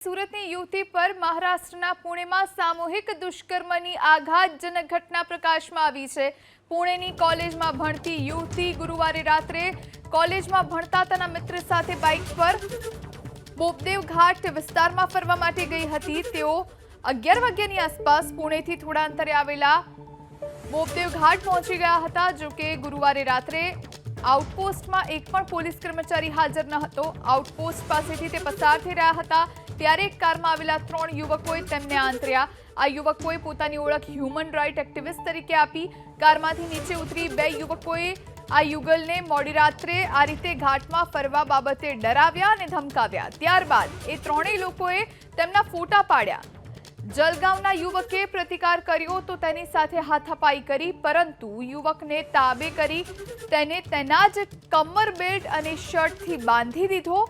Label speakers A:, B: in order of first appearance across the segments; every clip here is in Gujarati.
A: સુરતની યુવતી પર મહારાષ્ટ્રના પુણેમાં સામૂહિક દુષ્કર્મની આઘાતજનક ઘટના પ્રકાશમાં આવી છે. પુણેની કોલેજમાં ભણતી યુવતી ગુરુવારે રાત્રે કોલેજમાં ભણતા તેના મિત્ર સાથે બાઇક પર બોપદેવ ઘાટ વિસ્તારમાં ફરવા માટે ગઈ હતી. તેઓ અગિયાર વાગ્યાની આસપાસ પુણેથી થોડા અંતરે આવેલા બોપદેવ ઘાટ પહોંચી ગયા હતા જો કે ગુરુવારે રાત્રે આઉટપોસ્ટમાં એક પણ પોલીસ કર્મચારી હાજર ન હતો. આઉટપોસ્ટ પાસેથી તે પસાર થઈ રહ્યા હતા. ત્યારે એક કારમાં આવેલા ત્રણ યુવકોએ તેમને આંતર્યા. આ યુવકોએ પોતાની ઓળખ હ્યુમન રાઇટ એક્ટિવિસ્ટ તરીકે આપી. કારમાંથી નીચે ઉતરી બે યુવકોએ આ યુગલને મોડી રાત્રે આ રીતે ઘાટમાં ફરવા બાબતે ડરાવ્યા અને ધમકાવ્યા. ત્યારબાદ એ ત્રણેય લોકોએ તેમના ફોટા પાડ્યા. જલગાંવના યુવકે પ્રતિકાર કર્યો તો તેની સાથે હાથાપાઈ કરી, પરંતુ યુવકને તાબે કરી તેને તેના જ કમર બેલ્ટ અને શર્ટથી બાંધી દીધો.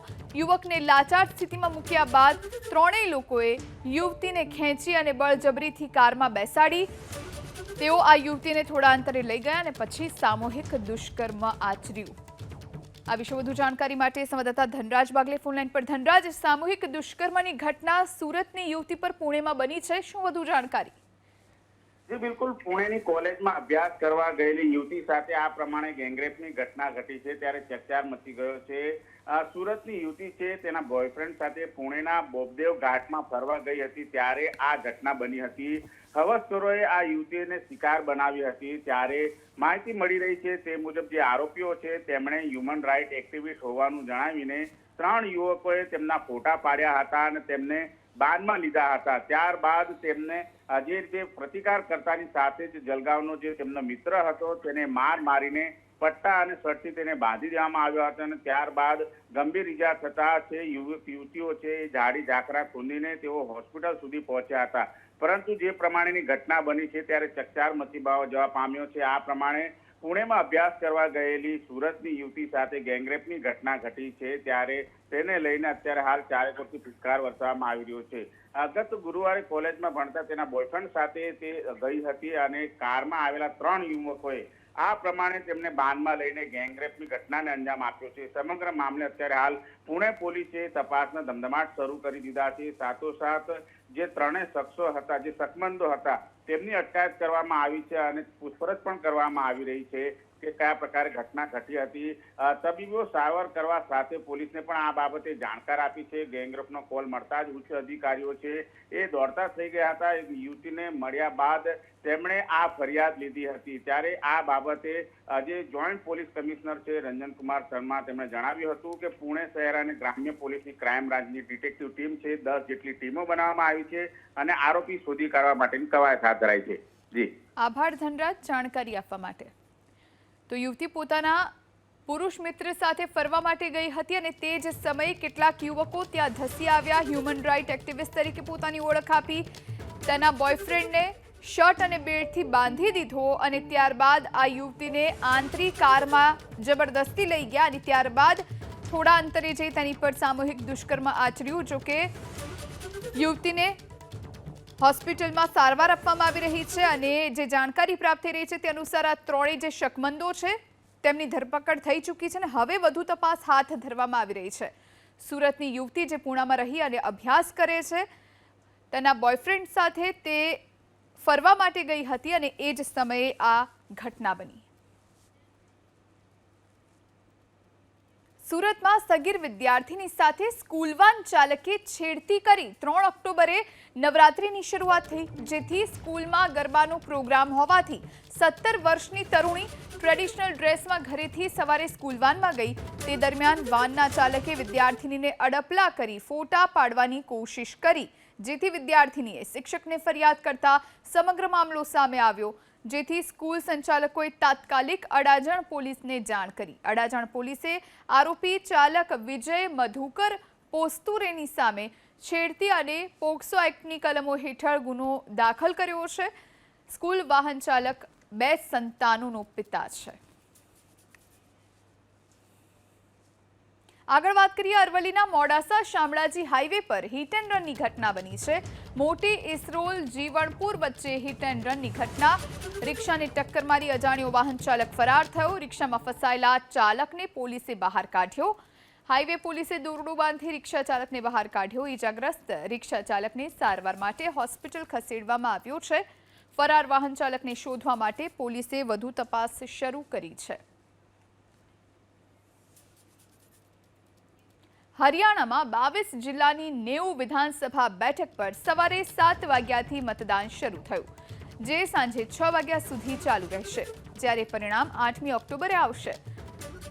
A: યુવકને લાચાર સ્થિતિમાં મૂક્યા બાદ ત્રણેય લોકોએ યુવતીને ખેંચી અને બળજબરીથી કારમાં બેસાડી. તેઓ આ યુવતીને થોડા અંતરે લઈ ગયા અને પછી સામૂહિક દુષ્કર્મ આચર્યું. આ વિશે વધુ જાણકારી માટે સંવાદદાતા ધનરાજ બાગલે ફોનલાઈન પર. ધનરાજ, સામૂહિક દુષ્કર્મની ઘટના સુરતની યુવતી પર પુણેમાં બની છે. શું વધુ જાણકારી?
B: જે, બિલકુલ. પુણેની કોલેજમાં અભ્યાસ કરવા ગયેલી યુવતી સાથે આ પ્રમાણે ગેંગરેપની ઘટના ઘટી છે. ત્યારે ચકચાર મચી ગયો છે. સુરતની યુવતી છે, તેના બોયફ્રેન્ડ સાથે પુણેના બોબદેવ ઘાટમાં ફરવા ગઈ હતી ત્યારે આ ઘટના બની હતી. હવસખોરોએ આ યુવતીને શિકાર બનાવી હતી ત્યારે માહિતી મળી રહી છે, તે મુજબ જે આરોપીઓ છે, તેમણે હ્યુમન રાઇટ એક્ટિવિસ્ટ હોવાનું જણાવીને ત્રણ યુવકોએ તેમના ફોટા પાડ્યા હતા અને તેમને બાદમાં લીધા હતા. ત્યારબાદ તેમને જે રીતે પ્રતિકાર કરતાની સાથે જ જલગાવનો જે તેમનો મિત્ર હતો, તેને માર મારીને પટ્ટા અને શર્ટથી તેને બાંધી દેવામાં આવ્યો હતો અને ત્યારબાદ ગંભીર ઈજા થતા છે યુવક યુવતીઓ છે એ જાડી ઝાકરા ખૂંદીને તેઓ હોસ્પિટલ સુધી પહોંચ્યા હતા. પરંતુ જે પ્રમાણેની ઘટના બની છે ત્યારે ચકચાર મચી જવા પામ્યો છે. આ પ્રમાણે પુણેમાં અભ્યાસ કરવા ગયેલી સુરતની યુવતી સાથે ગેંગરેપની ઘટના ઘટી છે ત્યારે તેને લઈને અત્યારે હાલ ચારે કોરથી ફિટકાર વરસાવવામાં આવી રહ્યો છે. ગત ગુરુવારે કોલેજમાં ભણતા તેના બોયફ્રેન્ડ સાથે તે ગઈ હતી અને કારમાં આવેલા ત્રણ યુવકોએ આ પ્રમાણે તેમને બાનમાં લઈને ગેંગરેપની ઘટનાને અંજામ આપ્યો છે. સમગ્ર મામલે અત્યારે હાલ પુણે પોલીસે તપાસના ધમધમાટ શરૂ કરી દીધા છે. સાથોસાથ જે ત્રણેય શખ્સો હતા, જે શકમંદો હતા, તેમની અટકાયત કરવામાં આવી છે અને પૂછપરછ પણ કરવામાં આવી રહી છે. કે કયા પ્રકારે ઘટના ઘટી હતી. તબીબો સારવાર કરવા સાથે પોલીસને પણ આ બાબતે જાણકાર આપી છે. ગેંગરેપનો કોલ મળતા જ ઉચ્ચ અધિકારીઓ છે. એ દોડતા થઈ ગયા હતા. એક યુવતીને મળ્યા બાદ તેમણે આ ફરિયાદ લીધી હતી. ત્યારે આ બાબતે જે જોઈન્ટ પોલીસ કમિશનર છે રંજનકુમાર શર્મા તેમણે જણાવ્યું હતું કે પુણે શહેર અને ગ્રામ્ય પોલીસની ક્રાઇમ બ્રાન્ચની ડિટેક્ટિવ ટીમ છે. દસ જેટલી ટીમો બનાવવામાં આવી છે અને આરોપી શોધી કાઢવા માટેની કવાયત હાથ ધરાઈ છે. જી.
A: આભાર ધનરાજ. જાણકારી આપવા માટે. તો યુવતી પોતાના પુરુષ મિત્ર સાથે ફરવા માટે ગઈ હતી અને તે જ સમયે કેટલાક યુવકો ત્યાં ધસી આવ્યા. હ્યુમન રાઇટ એક્ટિવિસ્ટ તરીકે પોતાની ઓળખ આપી. તેના બોયફ્રેન્ડને શર્ટ અને બેલ્ટથી બાંધી દીધો અને ત્યારબાદ આ યુવતીને આંતરી કારમાં જબરદસ્તી લઈ ગયા અને ત્યારબાદ થોડા અંતરે જઈ તેની પર સામૂહિક દુષ્કર્મ આચર્યું, જોકે યુવતીને હોસ્પિટલમાં સારવાર આપવામાં આવી રહી છે અને જે જાણકારી પ્રાપ્ત થઈ રહી છે તે અનુસાર આ ત્રણેય જે શકમંદો છે, તેમની ધરપકડ થઈ ચૂકી છે અને હવે વધુ તપાસ હાથ ધરવામાં આવી રહી છે. સુરતની યુવતી જે પૂણામાં રહી અને અભ્યાસ કરે છે, તેના બોયફ્રેન્ડ સાથે તે ફરવા માટે ગઈ હતી અને એ જ સમયે આ ઘટના બની. સુરતમાં સગીર વિદ્યાર્થીની સાથે સ્કૂલ વાન ચાલકે છેડતી કરી ત્રણ ઓક્ટોબરે નવરાત્રિની શરૂઆત થઈ, જેથી સ્કૂલમાં ગરબાનો પ્રોગ્રામ હોવાથી સત્તર વર્ષની તરુણી ટ્રેડિશનલ ડ્રેસમાં ઘરેથી સવારે સ્કૂલ વાનમાં ગઈ. તે દરમિયાન વાનના ચાલકે વિદ્યાર્થિનીને અડપલા કરી ફોટા પાડવાની કોશિશ કરી, જેથી વિદ્યાર્થિનીએ શિક્ષકને ફરિયાદ કરતા સમગ્ર મામલો સામે આવ્યો. જેથી સ્કૂલ સંચાલકોએ તાત્કાલિક અડાજણ પોલીસને જાણ કરી. અડાજણ પોલીસે આરોપી ચાલક વિજય મધુકર પોસ્તુરેની સામે છેડતી અને પોક્સો એક્ટની કલમો હેઠળ ગુનો દાખલ કર્યો છે. સ્કૂલ વાહન ચાલક બે સંતાનોનો પિતા છે. આગળ વાત કરીએ અરવલ્લીના મોડાસા શામળાજી હાઈવે પર હિટ એન્ડ રનની ઘટના બની છે. મોટી ઇસરોલ જીવણપુર વચ્ચે હિટ એન્ડ રનની ઘટના. રિક્ષાને ટક્કર મારી અજાણ્યો વાહન ચાલક ફરાર થયો. રિક્ષામાં ફસાયેલા ચાલકને પોલીસે બહાર કાઢ્યો. હાઈવે પોલીસે દોરડું બાંધી રિક્ષા ચાલકને બહાર કાઢ્યો. ઈજાગ્રસ્ત રિક્ષા ચાલકને સારવાર માટે હોસ્પિટલ ખસેડવામાં આવ્યો છે. ફરાર વાહન ચાલકને શોધવા માટે પોલીસે વધુ તપાસ શરૂ કરી છે. હરિયાણામાં બાવીસ જિલ્લાની નેવું વિધાનસભા બેઠક પર સવારે સાત વાગ્યાથી મતદાન શરૂ થયું, જે સાંજે છ વાગ્યા સુધી ચાલુ રહેશે, જ્યારે પરિણામ આઠમી ઓક્ટોબરે આવશે.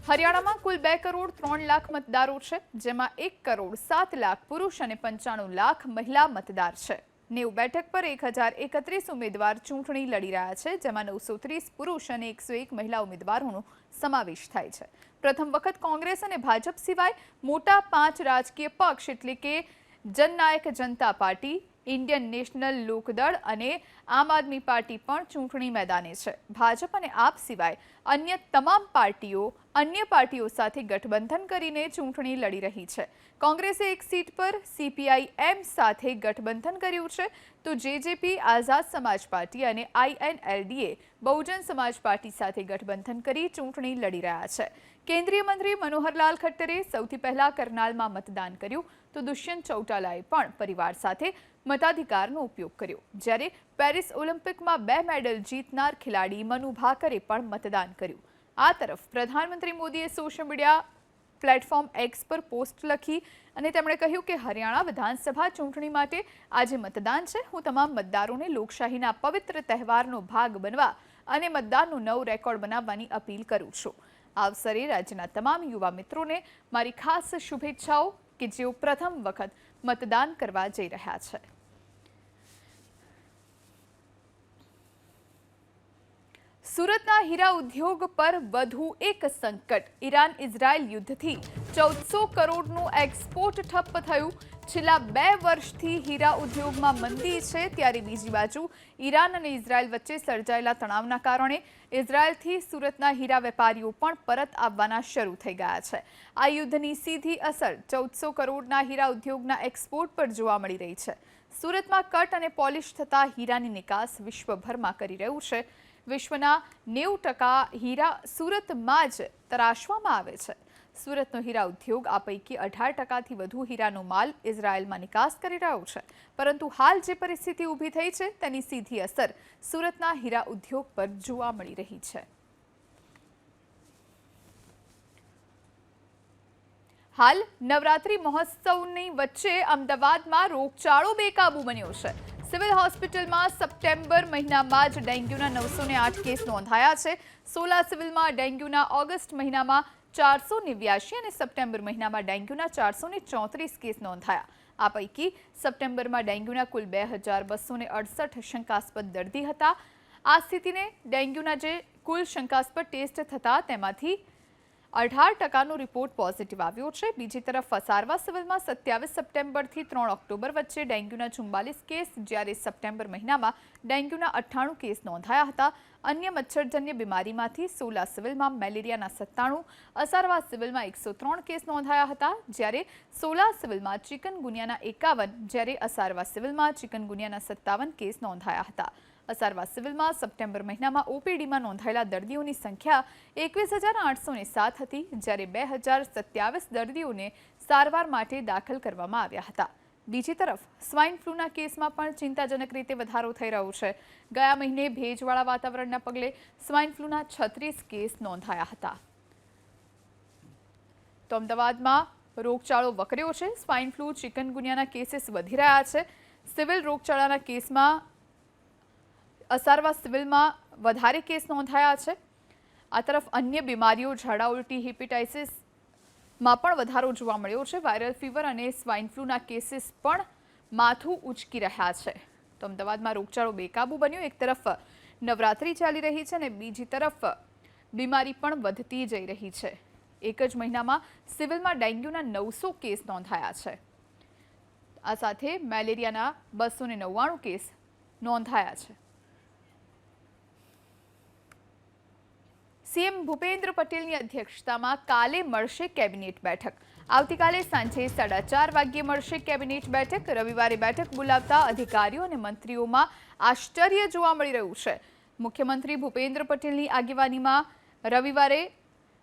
A: હરિયાણામાં કુલ બે કરોડ ત્રણ લાખ મતદારો છે, જેમાં એક કરોડ સાત લાખ પુરુષ અને પંચાણું લાખ મહિલા મતદાર છે. નેવું બેઠક પર એક હજાર એકત્રીસ ઉમેદવાર ચૂંટણી લડી રહ્યા છે, જેમાં નવસો ત્રીસ પુરુષ અને એકસો એક મહિલા ઉમેદવારોનો સમાવેશ થાય છે. પ્રથમ વખત કોંગ્રેસ અને ભાજપ સિવાય મોટા પાંચ રાજકીય પક્ષ એટલે કે Jannayak Janta party, Indian national Lokdal અને આમ આદમી પાર્ટી પણ ચૂંટણી મેદાને છે. ભાજપ અને આપ સિવાય અન્ય તમામ પાર્ટીઓ, અન્ય પાર્ટીઓ સાથે ગઠબંધન કરીને ચૂંટણી લડી રહી છે. કોંગ્રેસે એક સીટ પર સીપીઆઈ એમ સાથે ગઠબંધન કર્યું છે. તો જેજેપી આઝાદ સમાજ પાર્ટી અને આઈએનએલડીએ બહુજન સમાજ પાર્ટી સાથે ગઠબંધન કરી ચૂંટણી લડી રહ્યા છે. કેન્દ્રીય મંત્રી મનોહરલાલ ખટ્ટરે સૌથી પહેલા કરનાલમાં મતદાન કર્યું તો દુષ્યંત ચૌટાલાએ પણ પરિવાર સાથે મતાધિકારનો ઉપયોગ કર્યો. જ્યારે પેરિસ ઓલિમ્પિકમાં બે મેડલ જીતનાર ખેલાડી મનુ ભાકરે પણ મતદાન કર્યું. આ તરફ પ્રધાનમંત્રી મોદીએ સોશિયલ મીડિયા પ્લેટફોર્મ એક્સ પર પોસ્ટ લખી અને તેમણે કહ્યું કે હરિયાણા વિધાનસભા ચૂંટણી માટે આજે મતદાન છે. હું તમામ મતદારોને લોકશાહીના પવિત્ર તહેવારનો ભાગ બનવા અને મતદાનનો નવ રેકોર્ડ બનાવવાની અપીલ કરું છું. અવસરે રાજ્યના તમામ યુવા મિત્રોને મારી ખાસ શુભેચ્છાઓ કે જેઓ પ્રથમ વખત મતદાન કરવા જઈ રહ્યા છે. સુરતના હીરા ઉદ્યોગ પર વધુ એક સંકટ. ઈરાન ઇઝરાયલ યુદ્ધથી ચૌદસો કરોડનું એક્સપોર્ટ ઠપ્પ થયું. છેલ્લા બે વર્ષથી હીરા ઉદ્યોગમાં મંદી છે, ત્યારે બીજી બાજુ ઈરાન અને ઇઝરાયલ વચ્ચે સર્જાયેલા તણાવના કારણે ઇઝરાયલથી સુરતના હીરા વેપારીઓ પણ પરત આવવાના શરૂ થઈ ગયા છે. આ યુદ્ધની સીધી અસર ચૌદસો કરોડના હીરા ઉદ્યોગના એક્સપોર્ટ પર જોવા મળી રહી છે. સુરતમાં કટ અને પોલિશ થતા હીરાની નિકાસ વિશ્વભરમાં કરી રહ્યું છે. વિશ્વના નેવું ટકા હીરા સુરતમાં જ તરાશવામાં આવે છે. સુરતનો હીરા ઉદ્યોગ આ પૈકી અઢાર ટકાથી વધુ હીરાનો માલ ઇઝરાયલમાં નિકાસ કરી રહ્યો છે. પરંતુ હાલ જે પરિસ્થિતિ ઊભી થઈ છે, તેની સીધી અસર સુરતના હીરા ઉદ્યોગ પર જોવા મળી રહી છે. હાલ નવરાત્રી મહોત્સવની વચ્ચે અમદાવાદમાં રોગચાળો બેકાબુ બન્યો છે. સિવિલ હોસ્પિટલમાં સપ્ટેમ્બર મહિનામાં જ ડેન્ગ્યુના નવસો આઠ કેસ નોંધાયા છે. સોલા સિવિલમાં ડેન્ગ્યુના ઓગસ્ટ મહિનામાં ચારસો નેવ્યાશી અને સપ્ટેમ્બર મહિનામાં ડેન્ગ્યુના ચારસો ચોત્રીસ કેસ નોંધાયા. આ પૈકી સપ્ટેમ્બરમાં ડેન્ગ્યુના કુલ બે હજાર બસો અડસઠ શંકાસ્પદ દર્દી હતા. આ સ્થિતિને ડેન્ગ્યુના જે કુલ શંકાસ્પદ ટેસ્ટ થતા તેમાંથી અઢાર ટકાનો રિપોર્ટ પોઝિટિવ આવ્યો છે. બીજી તરફ સારવા સિવિલમાં સત્યાવીસ સપ્ટેમ્બરથી ત્રણ ઓક્ટોબર વચ્ચે ડેન્ગ્યુના ચુમ્બાલીસ કેસ, જ્યારે સપ્ટેમ્બર મહિનામાં ડેન્ગ્યુના અઠ્ઠાણું કેસ નોંધાયા હતા. અન્ય મચ્છરજન્ય બીમારીમાંથી સોલા સિવિલમાં મેલેરિયાના સત્તાણું, અસારવા સિવિલમાં એકસો ત્રણ કેસ નોંધાયા હતા. જ્યારે સોલા સિવિલમાં ચિકનગુનિયાના એકાવન, જ્યારે અસારવા સિવિલમાં ચિકનગુનિયાના સત્તાવન કેસ નોંધાયા હતા. અસારવા સિવિલમાં સપ્ટેમ્બર મહિનામાં ઓપીડીમાં નોંધાયેલા દર્દીઓની સંખ્યા એકવીસ હજાર આઠસો સાત હતી, જ્યારે બે હજાર સત્યાવીસ દર્દીઓને સારવાર માટે દાખલ કરવામાં આવ્યા હતા. બીજી તરફ, સ્વાઇન ફ્લૂના કેસમાં પણ ચિંતાજનક રીતે વધારો થઈ રહ્યો છે. ગયા મહિને ભેજવાળા વાતાવરણના પગલે સ્વાઇન ફ્લૂના છત્રીસ કેસ નોંધાયા હતા. તો અમદાવાદમાં રોગચાળો વકર્યો છે. સ્વાઇન ફ્લૂ ચિકનગુનિયાના કેસીસ વધી રહ્યા છે. સિવિલ રોગચાળાના કેસમાં અસારવા સિવિલમાં વધારે કેસ નોંધાયા છે. આ તરફ અન્ય બીમારીઓ, ઝાડા, ઉલટી, હિપેટાઇસિસમાં પણ વધારો જોવા મળ્યો છે. વાયરલ ફીવર અને સ્વાઇન ફ્લૂના કેસીસ પણ માથું ઉચકી રહ્યા છે. તો અમદાવાદમાં રોગચાળો બેકાબુ બન્યો. એક તરફ નવરાત્રી ચાલી રહી છે અને બીજી તરફ બીમારી પણ વધતી જઈ રહી છે. એક જ મહિનામાં સિવિલમાં ડેન્ગ્યુના નવસો કેસ નોંધાયા છે. આ સાથે મેલેરિયાના બસો ને નવ્વાણું કેસ નોંધાયા છે. સીએમ ભૂપેન્દ્ર પટેલની અધ્યક્ષતામાં કાલે મળશે કેબિનેટ બેઠક. આવતીકાલે સાંજે સાડા ચાર વાગ્યે મળશે કેબિનેટ બેઠક. રવિવારે બેઠક બોલાવતા અધિકારીઓ અને મંત્રીઓમાં આશ્ચર્ય જોવા મળી રહ્યું છે. મુખ્યમંત્રી ભૂપેન્દ્ર પટેલની આગેવાનીમાં રવિવારે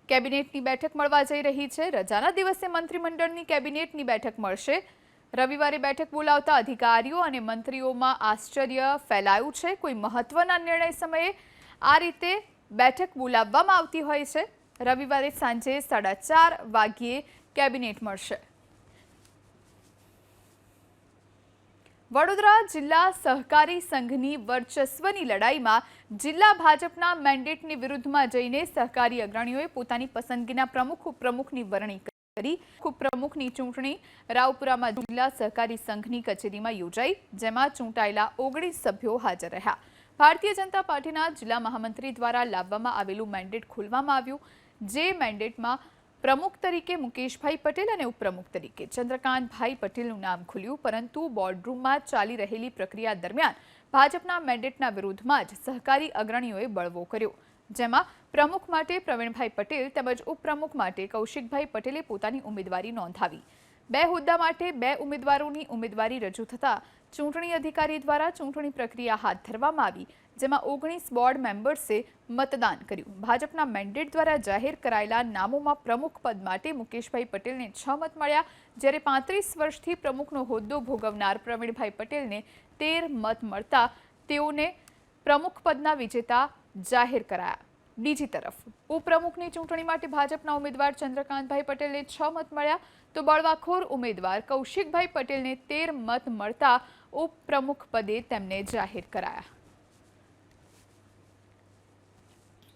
A: કેબિનેટની બેઠક મળવા જઈ રહી છે. રજાના દિવસે મંત્રીમંડળની કેબિનેટની બેઠક મળશે. રવિવારે બેઠક બોલાવતા અધિકારીઓ અને મંત્રીઓમાં આશ્ચર્ય ફેલાયું છે. કોઈ મહત્વના નિર્ણય સમયે આ રીતે બેઠક બોલાવવામાં આવતી હોય છે. રવિવારે સાંજે સાડા ચાર વાગ્યે કેબિનેટ મળશે. વડોદરા જિલ્લા સહકારી સંઘની વર્ચસ્વની લડાઈમાં જિલ્લા ભાજપના મેન્ડેટની વિરુદ્ધમાં જઈને સહકારી અગ્રણીઓએ પોતાની પસંદગીના પ્રમુખ ઉપપ્રમુખની વરણી કરી. ઉપપ્રમુખની ચૂંટણી રાવપુરામાં જિલ્લા સહકારી સંઘની કચેરીમાં યોજાઈ, જેમાં ચૂંટાયેલા ઓગણીસ સભ્યો હાજર રહ્યા. ભારતીય જનતા પાર્ટીના જિલ્લા મહામંત્રી દ્વારા લાવવામાં આવેલું મેન્ડેટ ખોલવામાં આવ્યું, જે મેન્ડેટમાં પ્રમુખ તરીકે મુકેશભાઈ પટેલ અને ઉપપ્રમુખ તરીકે ચંદ્રકાંતભાઈ પટેલનું નામ ખુલ્યું, પરંતુ બોર્ડરૂમમાં ચાલી રહેલી પ્રક્રિયા દરમિયાન ભાજપના મેન્ડેટના વિરોધમાં જ સહકારી અગ્રણીઓએ બળવો કર્યો. જેમાં પ્રમુખ માટે પ્રવીણભાઈ પટેલ તેમજ ઉપપ્રમુખ માટે કૌશિકભાઈ પટેલે પોતાની ઉમેદવારી નોંધાવી. બે હોદ્દા માટે બે ઉમેદવારોની ઉમેદવારી રજૂ થતાં ચૂંટણી અધિકારી દ્વારા ચૂંટણી પ્રક્રિયા હાથ ધરવામાં આવી, જેમાં ઓગણીસ બોર્ડ મેમ્બર્સે મતદાન કર્યું. ભાજપના મેન્ડેટ દ્વારા જાહેર કરાયેલા નામોમાં પ્રમુખ પદ માટે મુકેશભાઈ પટેલને છ મત મળ્યા. જ્યારે પાંત્રીસ વર્ષથી પ્રમુખનો હોદ્દો ભોગવનાર પ્રવીણભાઈ પટેલને તેર મત મળતા તેઓને પ્રમુખ પદના વિજેતા જાહેર કરાયા. બીજી તરફ, ઉપપ્રમુખની ચૂંટણી માટે ભાજપના ઉમેદવાર ચંદ્રકાંતભાઈ પટેલને છ મત મળ્યા. તો બળવાખોર ઉમેદવાર કૌશિકભાઈ પટેલને તેર મત મળતા ઉપપ્રમુખ પદે તેમને જાહેર કરાયા.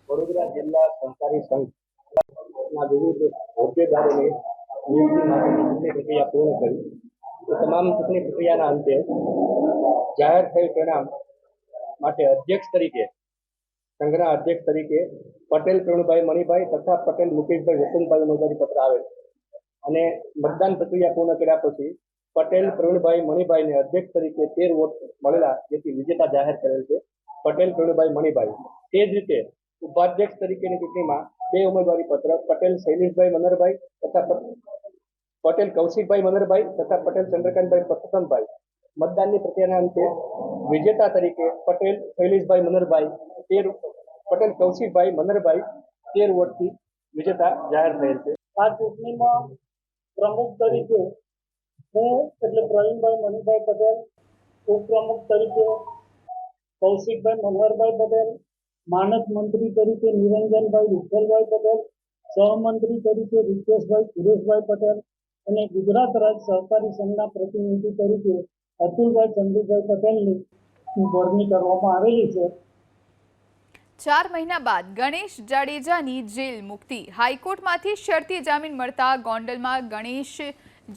C: વડોદરા જિલ્લા સહકારી સંઘના વિવિધ હોદ્દેદારોને નિયુક્તિ માટેની ચૂંટણી પ્રક્રિયા પૂર્ણ કરી. તો તમામ ચૂંટણી પ્રક્રિયાના અંતે જાહેર થયેલ પરિણામ માટે અધ્યક્ષ તરીકે, સંઘના અધ્યક્ષ તરીકે પટેલ, પ્રવીણભાઈ, મણિભાઈ તથા પટેલ, મુકેશભાઈ, વસંતભાઈ ઉમેદવારી પત્ર આવેલ. અને મતદાન પ્રક્રિયા પૂર્ણ કર્યા પછી પટેલ પ્રવીણભાઈ મણિભાઈને અધ્યક્ષ તરીકે તેર વોટ મળેલા જેથી વિજેતા જાહેર કરેલ છે. પટેલ, પ્રવીણભાઈ, મણિભાઈ. તે જ રીતે ઉપાધ્યક્ષ તરીકેની ચૂંટણીમાં બે ઉમેદવારી પત્ર, પટેલ શૈલેષભાઈ મનરભાઈ તથા પટેલ કૌશિકભાઈ મનરભાઈ તથા પટેલ ચંદ્રકાંતભાઈ પ્રથમભાઈ. મતદાનની પ્રક્રિયાના અંતે વિજેતા તરીકે પટેલ, શૈલેષભાઈ મનરભાઈ તેર, પટેલ કૌશિકભાઈ મનરભાઈ તેર વોટથી વિજેતા જાહેર થયેલ છે.
D: આ ચૂંટણીમાં પ્રમુખ તરીકે હું એટલે પ્રવીણભાઈ મણિભાઈ પટેલ, ઉપપ્રમુખ તરીકે કૌશિકભાઈ મનોહરભાઈ પટેલ, માનદ મંત્રી તરીકે નિરંજનભાઈ વિઠ્ઠલભાઈ પટેલ, સહમંત્રી તરીકે રિતેશભાઈ સુરેશભાઈ પટેલ અને ગુજરાત રાજ્ય સહકારી સંઘના પ્રતિનિધિ તરીકે અતુલભાઈ ચંદુભાઈ પટેલની વરણી કરવામાં આવેલી છે.
A: ચાર મહિના બાદ ગણેશ જાડેજાની જેલ મુક્તિ. હાઈકોર્ટમાંથી શરતી જામીન મળતા ગોંડલમાં ગણેશ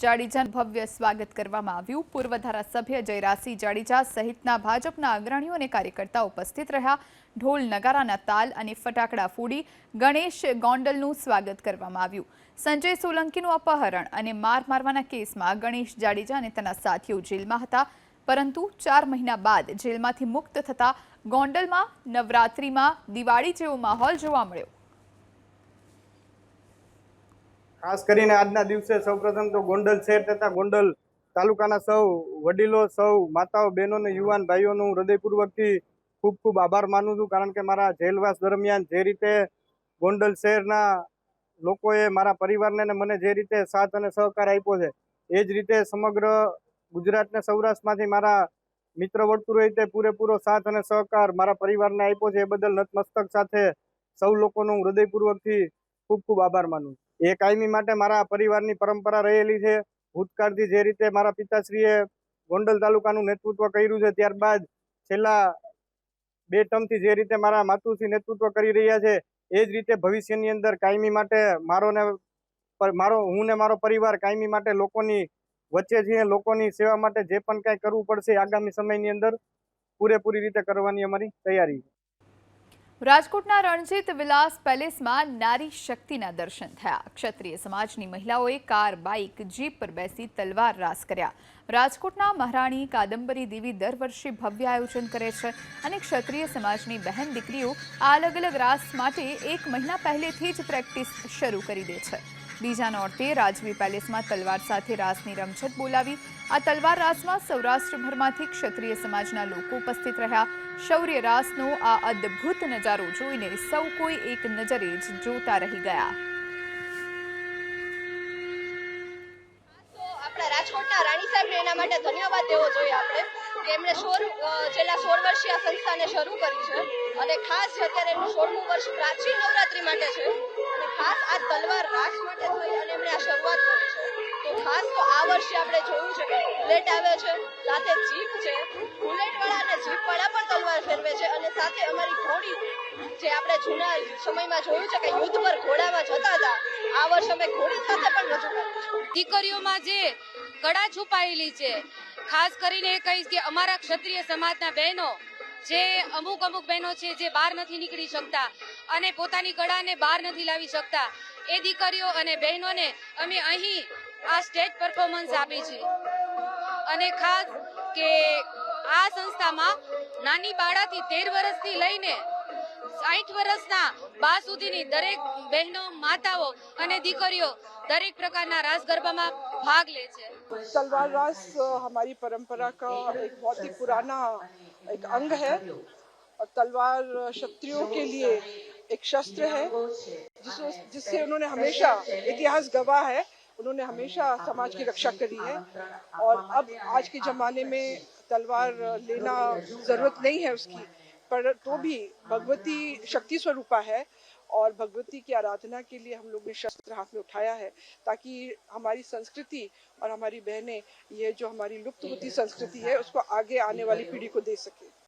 A: જાડેજાનું ભવ્ય સ્વાગત કરવામાં આવ્યું. પૂર્વ ધારાસભ્ય જયરાસિંહ જાડેજા સહિતના ભાજપના અગ્રણીઓ અને કાર્યકર્તાઓ ઉપસ્થિત રહ્યા. ઢોલ નગારાના તાલ અને ફટાકડા ફૂડી ગણેશ ગોંડલનું સ્વાગત કરવામાં આવ્યું. સંજય સોલંકીનું અપહરણ અને માર મારવાના કેસમાં ગણેશ જાડેજા અને તેના સાથીઓ જેલમાં હતા. પરંતુ ચાર મહિના બાદ જેલમાંથી મુક્ત થતા ગોંડલમાં નવરાત્રિમાં દિવાળી જેવો માહોલ જોવા મળ્યો.
E: ખાસ કરીને આજના દિવસે સૌપ્રથમ તો ગોંડલ શહેર તથા ગોંડલ તાલુકાના સૌ વડીલો, સૌ માતાઓ, બહેનો અને યુવાન ભાઈઓનું હૃદયપૂર્વકથી ખૂબ ખૂબ આભાર માનું છું. કારણ કે મારા જેલવાસ દરમિયાન જે રીતે ગોંડલ શહેરના લોકોએ મારા પરિવારને મને જે રીતે સાથ અને સહકાર આપ્યો છે, એ જ રીતે સમગ્ર ગુજરાતને સૌરાષ્ટ્રમાંથી મારા મિત્ર વર્તુળ તે પૂરેપૂરો સાથ અને સહકાર મારા પરિવારને આપ્યો છે. એ બદલ નતમસ્તક સાથે સૌ લોકોનું હું હૃદયપૂર્વકથી ખૂબ ખૂબ આભાર માનું એ કાયમી માટે મારા પરિવારની પરંપરા રહેલી છે. ભૂતકાળથી જે રીતે મારા પિતાશ્રીએ ગોંડલ તાલુકાનું નેતૃત્વ કર્યું છે, ત્યારબાદ છેલ્લા બે ટર્મથી જે રીતે મારા માતુશ્રી નેતૃત્વ કરી રહ્યા છે, એ જ રીતે ભવિષ્યની અંદર કાયમી માટે મારો ને મારો, હું ને મારો પરિવાર કાયમી માટે લોકોની વચ્ચે જે લોકોની સેવા માટે જે પણ કાંઈ કરવું પડશે આગામી સમયની અંદર પૂરેપૂરી રીતે કરવાની અમારી તૈયારી છે.
A: રાજકોટના રણજીત વિલાસ પેલેસમાં નારી શક્તિના દર્શન થયા. ક્ષત્રિય સમાજની મહિલાઓએ કાર, બાઇક, જીપ પર બેસી તલવાર રાસ કર્યા. રાજકોટના મહારાણી કાદંબરી દેવી દર વર્ષે ભવ્ય આયોજન કરે છે અને ક્ષત્રિય સમાજની બહેન દીકરીઓ આ અલગ અલગ રાસ માટે એક મહિના પહેલેથી જ પ્રેક્ટિસ શરૂ કરી દે છે. બીજા નોરતે રાજવી પેલેસમાં તલવાર સાથે રાસની રમઝટ બોલાવી. આ તલવાર રાસમાં સૌરાષ્ટ્રભરમાંથી ક્ષત્રિય સમાજના લોકો ઉપસ્થિત રહ્યા. શૌર્ય રાસનો આ અદ્ભુત નજારો જોઈને સૌ કોઈ એક નજરે જ જોતા રહી ગયા.
F: રાજકોટના રાણી સાહેબ એના માટે ધન્યવાદ દેવો જોઈએ આપણે. કે એમણે સોળ છેલ્લા સોળ વર્ષથી આ સંસ્થાને શરૂ કરી છે. અને ખાસ અત્યારે એનું સોળમું વર્ષ પ્રાચીન નવરાત્રી માટે છે, અને ખાસ આ તલવાર રાસ માટે થઈ અને એમણે આ શરૂઆત કરી છે. તો ખાસ તો આ વર્ષે આપણે જોયું છે કે બુલેટ આવે છે, સાથે જીપ છે. બુલેટ વાળા અને જીપ વાળા પણ તલવાર ફેરવે છે અને સાથે અમારી ઘોડી જે આપણે જૂના સમયમાં જોયું છે કે યુદ્ધ પર ઘોડામાં જતા હતા, આ વર્ષે અમે ઘોડી સાથે પણ રજૂ
G: દીકરીઓમાં જે કળા છુપાયેલી છે, ખાસ કરીને એ કહીશ કે અમારા ક્ષત્રિય સમાજના બહેનો, જે અમુક અમુક બહેનો છે જે બહાર નથી નીકળી શકતા અને પોતાની કળાને બહાર નથી લાવી શકતા, એ દીકરીઓ અને બહેનોને અમે અહીં આ સ્ટેજ પરફોર્મન્સ આપી છે. અને ખાસ કે આ સંસ્થામાં નાની બાળાથી તેર વર્ષથી લઈને સાઠ વર્ષના બા સુધીની દરેક બહેનો માતાઓ અને દીકરીઓ દરેક પ્રકારના રાસ ગરબામાં ભાગ લે છે
H: तलवार रास अ, हमारी परंपरा का एक बहुत ही पुराना एक अंग है और तलवार अ, क्षत्रियों के लिए एक शस्त्र है जिसको जिससे उन्होंने हमेशा इतिहास गवाह है उन्होंने हमेशा समाज की रक्षा करी है और अब आज के ज़माने में तलवार अ, लेना ज़रूरत नहीं है उसकी पर तो भी भगवती शक्ति स्वरूपा है और भगवती की आराधना के लिए हम लोग ने शस्त्र हाथ में उठाया है ताकि हमारी संस्कृति और हमारी बहनें ये जो हमारी लुप्त होती संस्कृति है उसको आगे आने वाली पीढ़ी को दे सके।